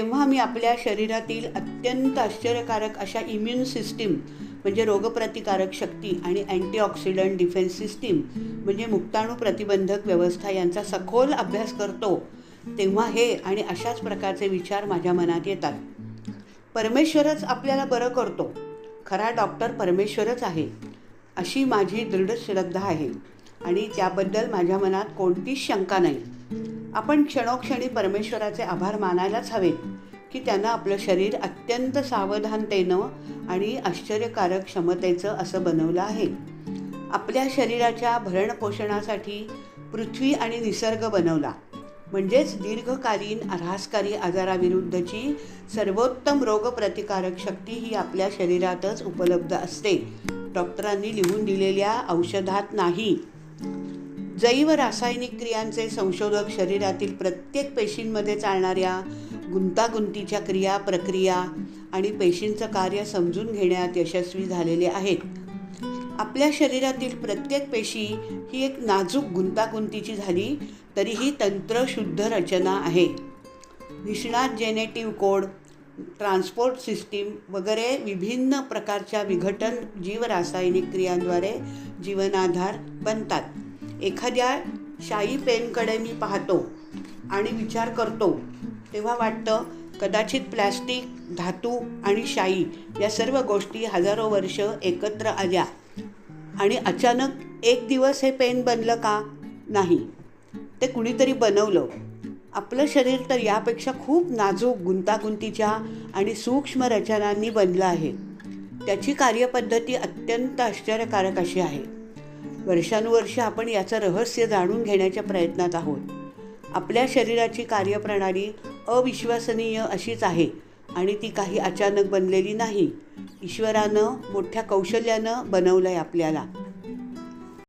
तेव्हा मी आपल्या शरीरातील अत्यंत आश्चर्यकारक अशा इम्युन सिस्टीम म्हणजे रोगप्रतिकारक शक्ती आणि अँटीऑक्सिडंट डिफेन्स सिस्टीम म्हणजे मुक्ताणू प्रतिबंधक व्यवस्था यांचा सखोल अभ्यास करतो तेव्हा हे आणि अशाच प्रकारचे विचार माझ्या मनात येतात. परमेश्वरच आपल्याला बरं करतो. खरा डॉक्टर परमेश्वरच आहे. अशी माझी दृढ श्रद्धा आहे. आणि त्याबद्दल माझ्या मनात कोणतीच शंका नाही. आपण क्षणोक्षणी परमेश्वराचे आभार मानायलाच हवेत की त्यानं आपलं शरीर अत्यंत सावधानतेनं आणि आश्चर्यकारक क्षमतेचं असं बनवलं आहे. आपल्या शरीराच्या भरणपोषणासाठी पृथ्वी आणि निसर्ग बनवला. म्हणजेच दीर्घकालीन ऱ्हासकारी आजाराविरुद्धची सर्वोत्तम रोगप्रतिकारक शक्ती ही आपल्या शरीरातच उपलब्ध असते. डॉक्टरांनी लिहून दिलेल्या औषधात नाही. जैव रासायनिक क्रियांचे संशोधक शरीरातील प्रत्येक पेशींमध्ये चालणाऱ्या गुंतागुंतीच्या क्रिया प्रक्रिया आणि पेशींचं कार्य समजून घेण्यात यशस्वी झालेले आहेत. आपल्या शरीरातील प्रत्येक पेशी ही एक नाजूक गुंतागुंतीची झाली तरीही तंत्रशुद्ध रचना आहे. निष्णात जेनेटिव्ह कोड ट्रान्सपोर्ट सिस्टीम वगैरे विभिन्न प्रकारच्या विघटन जीवरासायनिक क्रियांद्वारे जीवनाधार बनतात. एखाद्या शाई पेनकडे मी पाहतो आणि विचार करतो तेव्हा वाटतं कदाचित प्लॅस्टिक धातू आणि शाई या सर्व गोष्टी हजारो वर्ष एकत्र आल्या. आणि अचानक एक दिवस हे पेन बनलं का? नाही. ते कुणीतरी बनवलं. आपलं शरीर तर यापेक्षा खूप नाजूक गुंतागुंतीच्या आणि सूक्ष्म रचनांनी बनलं आहे. त्याची कार्यपद्धती अत्यंत आश्चर्यकारक अशी आहे. वर्षानुवर्ष आपण याचं रहस्य जाणून घेण्याच्या प्रयत्नात आहोत. आपल्या शरीराची कार्यप्रणाली अविश्वसनीय अशीच आहे आणि ती काही अचानक बनलेली नाही. ईश्वरानं मोठ्या कौशल्यानं बनवलं आहे आपल्याला.